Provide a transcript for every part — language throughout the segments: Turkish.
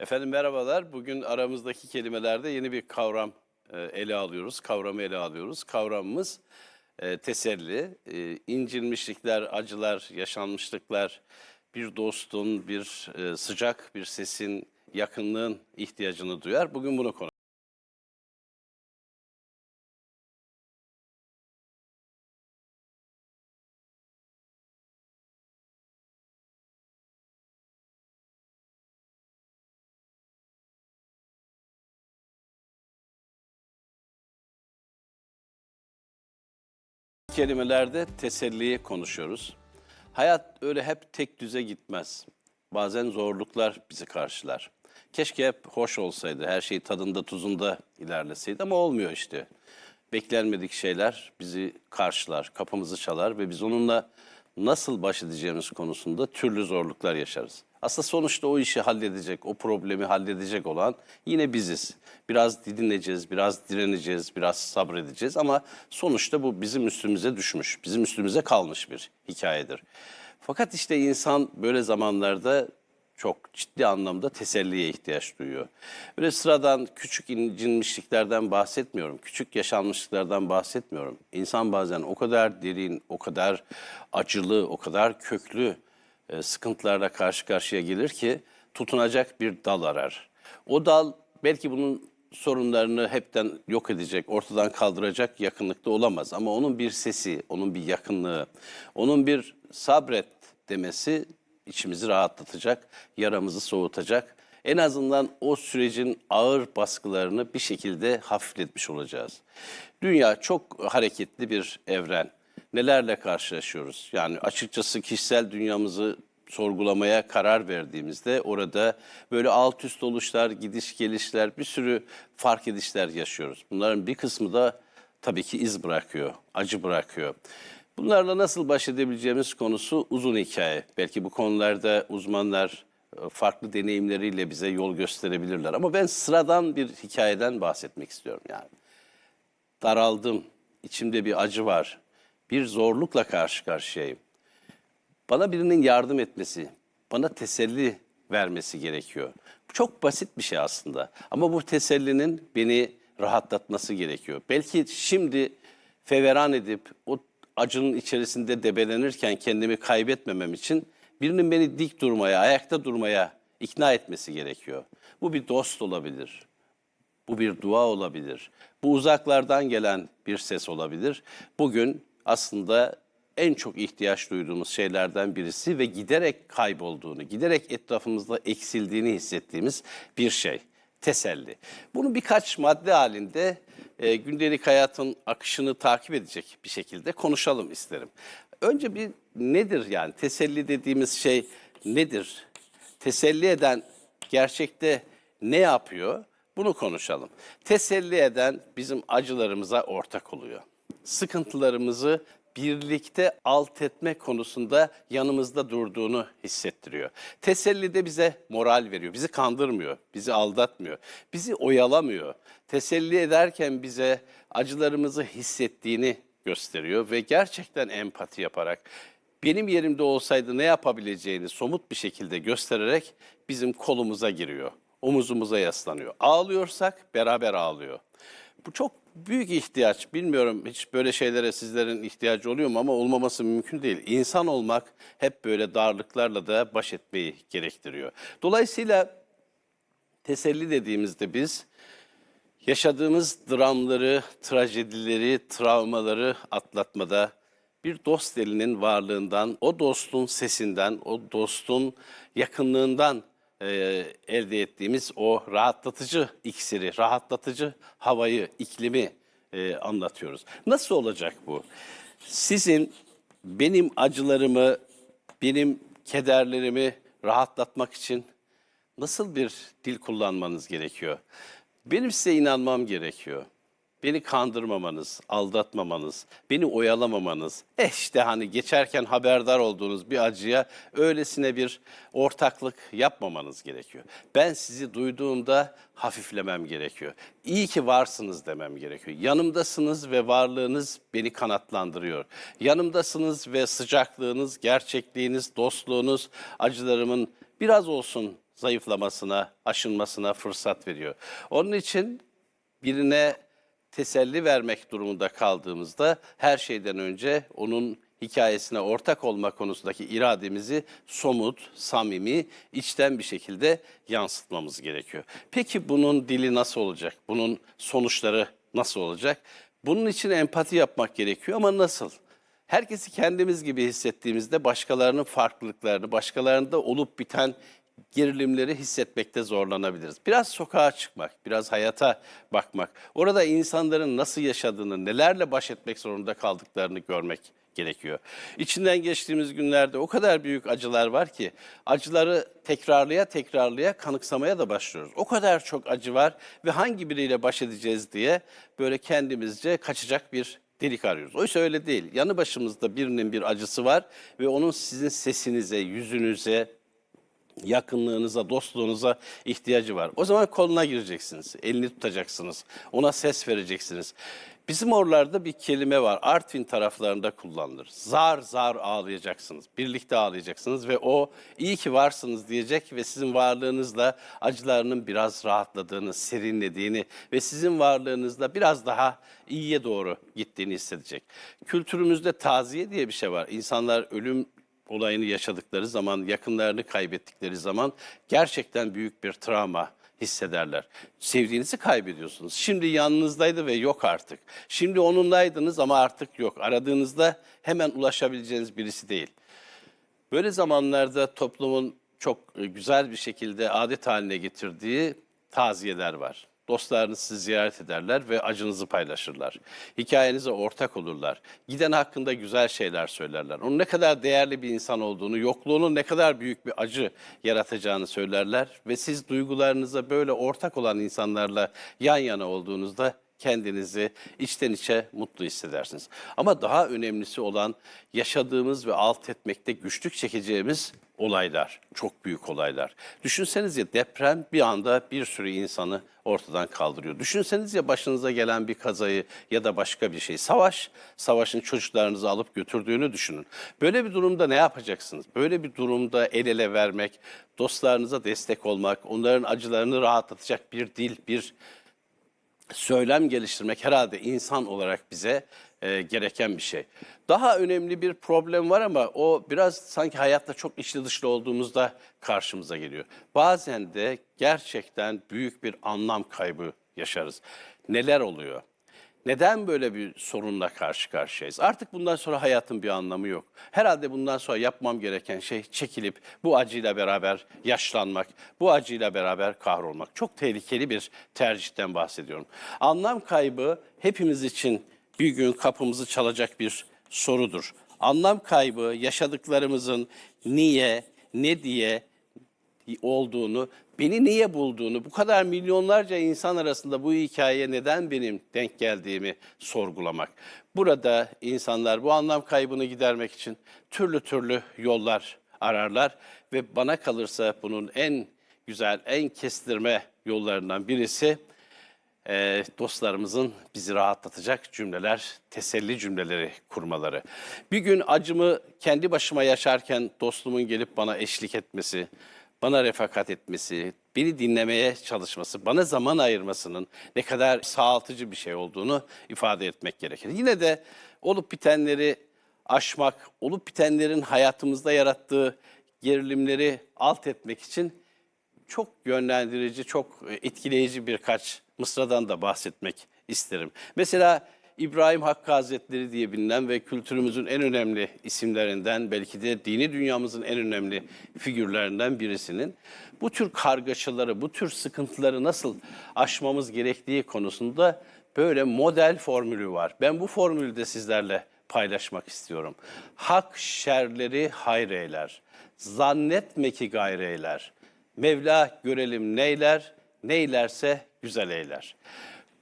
Efendim merhabalar. Bugün aramızdaki kelimelerde yeni bir kavram e, ele alıyoruz. Kavramı ele alıyoruz. Kavramımız e, teselli. E, acılar, yaşanmışlıklar, bir dostun, bir e, sıcak bir sesin, yakınlığın ihtiyacını duyar. Bugün bunu konu. Kelimelerde teselliyi konuşuyoruz. Hayat öyle hep tek düze gitmez. Bazen zorluklar bizi karşılar. Keşke hep hoş olsaydı, her şey tadında tuzunda ilerleseydi ama olmuyor işte. Beklenmedik şeyler bizi karşılar, kapımızı çalar ve biz onunla nasıl baş edeceğimiz konusunda türlü zorluklar yaşarız. Aslında sonuçta o işi halledecek, o problemi halledecek olan yine biziz. Biraz dinleyeceğiz, biraz direneceğiz, biraz sabredeceğiz ama sonuçta bu bizim üstümüze düşmüş, bizim üstümüze kalmış bir hikayedir. Fakat işte insan böyle zamanlarda çok ciddi anlamda teselliye ihtiyaç duyuyor. Böyle sıradan küçük incinmişliklerden bahsetmiyorum, küçük yaşanmışlıklardan bahsetmiyorum. İnsan bazen o kadar derin, o kadar acılı, o kadar köklü e, sıkıntılarla karşı karşıya gelir ki tutunacak bir dal arar. O dal belki bunun sorunlarını hepten yok edecek, ortadan kaldıracak yakınlıkta olamaz. Ama onun bir sesi, onun bir yakınlığı, onun bir sabret demesi içimizi rahatlatacak, yaramızı soğutacak. En azından o sürecin ağır baskılarını bir şekilde hafifletmiş olacağız. Dünya çok hareketli bir evren. Nelerle karşılaşıyoruz? Yani açıkçası kişisel dünyamızı sorgulamaya karar verdiğimizde orada böyle alt üst oluşlar, gidiş gelişler, bir sürü fark edişler yaşıyoruz. Bunların bir kısmı da tabii ki iz bırakıyor, acı bırakıyor. Bunlarla nasıl baş edebileceğimiz konusu uzun hikaye. Belki bu konularda uzmanlar e, farklı deneyimleriyle bize yol gösterebilirler. Ama ben sıradan bir hikayeden bahsetmek istiyorum yani. Daraldım, içimde bir acı var, bir zorlukla karşı karşıyayım. Bana birinin yardım etmesi, bana teselli vermesi gerekiyor. Çok basit bir şey aslında. Ama bu tesellinin beni rahatlatması gerekiyor. Belki şimdi feveran edip o acının içerisinde debelenirken kendimi kaybetmemem için birinin beni dik durmaya, ayakta durmaya ikna etmesi gerekiyor. Bu bir dost olabilir. Bu bir dua olabilir. Bu uzaklardan gelen bir ses olabilir. Bugün aslında en çok ihtiyaç duyduğumuz şeylerden birisi ve giderek kaybolduğunu, giderek etrafımızda eksildiğini hissettiğimiz bir şey. Teselli. Bunu birkaç madde halinde e, gündelik hayatın akışını takip edecek bir şekilde konuşalım isterim. Önce bir nedir yani teselli dediğimiz şey nedir? Teselli eden gerçekte ne yapıyor? Bunu konuşalım. Teselli eden bizim acılarımıza ortak oluyor. Sıkıntılarımızı birlikte alt etme konusunda yanımızda durduğunu hissettiriyor. Teselli de bize moral veriyor. Bizi kandırmıyor, bizi aldatmıyor, bizi oyalamıyor. Teselli ederken bize acılarımızı hissettiğini gösteriyor ve gerçekten empati yaparak benim yerimde olsaydı ne yapabileceğini somut bir şekilde göstererek bizim kolumuza giriyor. Omuzumuza yaslanıyor. Ağlıyorsak beraber ağlıyor. Bu çok büyük ihtiyaç. Bilmiyorum hiç böyle şeylere sizlerin ihtiyacı oluyor mu ama olmaması mümkün değil. İnsan olmak hep böyle darlıklarla da baş etmeyi gerektiriyor. Dolayısıyla teselli dediğimizde biz yaşadığımız dramları, trajedileri, travmaları atlatmada bir dost elinin varlığından, o dostun sesinden, o dostun yakınlığından e, elde ettiğimiz o rahatlatıcı iksiri, rahatlatıcı havayı, iklimi e, anlatıyoruz. Nasıl olacak bu? Sizin benim acılarımı, benim kederlerimi rahatlatmak için nasıl bir dil kullanmanız gerekiyor? Benim size inanmam gerekiyor. Beni kandırmamanız, aldatmamanız, beni oyalamamanız, eh işte hani geçerken haberdar olduğunuz bir acıya öylesine bir ortaklık yapmamanız gerekiyor. Ben sizi duyduğumda hafiflemem gerekiyor. İyi ki varsınız demem gerekiyor. Yanımdasınız ve varlığınız beni kanatlandırıyor. Yanımdasınız ve sıcaklığınız, gerçekliğiniz, dostluğunuz acılarımın biraz olsun zayıflamasına, aşınmasına fırsat veriyor. Onun için birine teselli vermek durumunda kaldığımızda her şeyden önce onun hikayesine ortak olma konusundaki irademizi somut, samimi, içten bir şekilde yansıtmamız gerekiyor. Peki bunun dili nasıl olacak? Bunun sonuçları nasıl olacak? Bunun için empati yapmak gerekiyor ama nasıl? Herkesi kendimiz gibi hissettiğimizde başkalarının farklılıklarını, başkalarında olup biten gerilimleri hissetmekte zorlanabiliriz. Biraz sokağa çıkmak, biraz hayata bakmak, orada insanların nasıl yaşadığını, nelerle baş etmek zorunda kaldıklarını görmek gerekiyor. İçinden geçtiğimiz günlerde o kadar büyük acılar var ki acıları tekrarlaya tekrarlaya kanıksamaya da başlıyoruz. O kadar çok acı var ve hangi biriyle baş edeceğiz diye böyle kendimizce kaçacak bir delik arıyoruz. Oysa öyle değil. Yanı başımızda birinin bir acısı var ve onun sizin sesinize, yüzünüze, yakınlığınıza, dostluğunuza ihtiyacı var. O zaman koluna gireceksiniz, elini tutacaksınız, ona ses vereceksiniz. Bizim oralarda bir kelime var, Artvin taraflarında kullanılır. Zar zar ağlayacaksınız, birlikte ağlayacaksınız ve o iyi ki varsınız diyecek ve sizin varlığınızla acılarının biraz rahatladığını, serinlediğini ve sizin varlığınızla biraz daha iyiye doğru gittiğini hissedecek. Kültürümüzde taziye diye bir şey var. İnsanlar ölüm olayını yaşadıkları zaman, yakınlarını kaybettikleri zaman gerçekten büyük bir travma hissederler. Sevdiğinizi kaybediyorsunuz. Şimdi yanınızdaydı ve yok artık. Şimdi onunlaydınız ama artık yok. Aradığınızda hemen ulaşabileceğiniz birisi değil. Böyle zamanlarda toplumun çok e, güzel bir şekilde adet haline getirdiği taziyeler var. Dostlarınız sizi ziyaret ederler ve acınızı paylaşırlar. Hikayenize ortak olurlar. Giden hakkında güzel şeyler söylerler. Onun ne kadar değerli bir insan olduğunu, yokluğunun ne kadar büyük bir acı yaratacağını söylerler. Ve siz duygularınıza böyle ortak olan insanlarla yan yana olduğunuzda kendinizi içten içe mutlu hissedersiniz. Ama daha önemlisi olan yaşadığımız ve alt etmekte güçlük çekeceğimiz olaylar, çok büyük olaylar. Düşünseniz ya deprem bir anda bir sürü insanı ortadan kaldırıyor. Düşünseniz ya başınıza gelen bir kazayı ya da başka bir şey. Savaş, savaşın çocuklarınızı alıp götürdüğünü düşünün. Böyle bir durumda ne yapacaksınız? Böyle bir durumda el ele vermek, dostlarınıza destek olmak, onların acılarını rahatlatacak bir dil, bir söylem geliştirmek herhalde insan olarak bize e, gereken bir şey. Daha önemli bir problem var ama o biraz sanki hayatta çok içli dışlı olduğumuzda karşımıza geliyor. Bazen de gerçekten büyük bir anlam kaybı yaşarız. Neler oluyor? Neden böyle bir sorunla karşı karşıyayız? Artık bundan sonra hayatın bir anlamı yok. Herhalde bundan sonra yapmam gereken şey çekilip bu acıyla beraber yaşlanmak, bu acıyla beraber kahrolmak. Çok tehlikeli bir tercihten bahsediyorum. Anlam kaybı hepimiz için bir gün kapımızı çalacak bir sorudur. Anlam kaybı yaşadıklarımızın niye, ne diye olduğunu, beni niye bulduğunu, bu kadar milyonlarca insan arasında bu hikayeye neden benim denk geldiğimi sorgulamak. Burada insanlar bu anlam kaybını gidermek için türlü türlü yollar ararlar ve bana kalırsa bunun en güzel, en kestirme yollarından birisi e, dostlarımızın bizi rahatlatacak cümleler, teselli cümleleri kurmaları. Bir gün acımı kendi başıma yaşarken dostumun gelip bana eşlik etmesi, bana refakat etmesi, beni dinlemeye çalışması, bana zaman ayırmasının ne kadar sağaltıcı bir şey olduğunu ifade etmek gerekir. Yine de olup bitenleri aşmak, olup bitenlerin hayatımızda yarattığı gerilimleri alt etmek için çok yönlendirici, çok etkileyici birkaç mısradan da bahsetmek isterim. Mesela İbrahim Hakkı Hazretleri diye bilinen ve kültürümüzün en önemli isimlerinden, belki de dini dünyamızın en önemli figürlerinden birisinin bu tür kargaşaları, bu tür sıkıntıları nasıl aşmamız gerektiği konusunda böyle model formülü var. Ben bu formülü de sizlerle paylaşmak istiyorum. Hak şerleri hayreyler, zannetme ki gayreyler. Mevla görelim neyler, neylerse güzel eyler.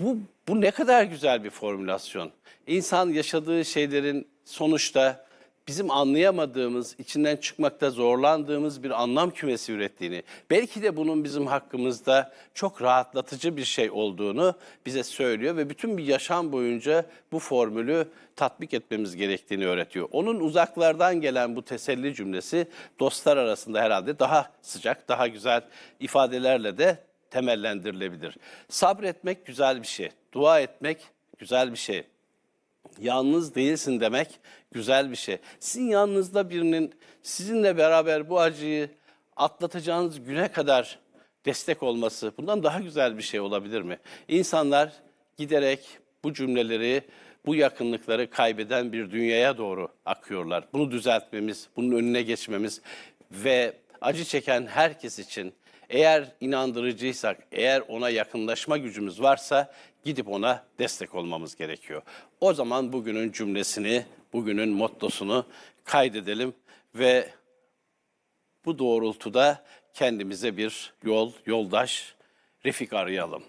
Bu, bu ne kadar güzel bir formülasyon. İnsan yaşadığı şeylerin sonuçta bizim anlayamadığımız, içinden çıkmakta zorlandığımız bir anlam kümesi ürettiğini, belki de bunun bizim hakkımızda çok rahatlatıcı bir şey olduğunu bize söylüyor ve bütün bir yaşam boyunca bu formülü tatbik etmemiz gerektiğini öğretiyor. Onun uzaklardan gelen bu teselli cümlesi dostlar arasında herhalde daha sıcak, daha güzel ifadelerle de temellendirilebilir. Sabretmek güzel bir şey, dua etmek güzel bir şey. Yalnız değilsin demek güzel bir şey. Sizin yanınızda birinin sizinle beraber bu acıyı atlatacağınız güne kadar destek olması bundan daha güzel bir şey olabilir mi? İnsanlar giderek bu cümleleri, bu yakınlıkları kaybeden bir dünyaya doğru akıyorlar. Bunu düzeltmemiz, bunun önüne geçmemiz ve acı çeken herkes için eğer inandırıcıysak, eğer ona yakınlaşma gücümüz varsa gidip ona destek olmamız gerekiyor. O zaman bugünün cümlesini, bugünün mottosunu kaydedelim ve bu doğrultuda kendimize bir yol, yoldaş, refik arayalım.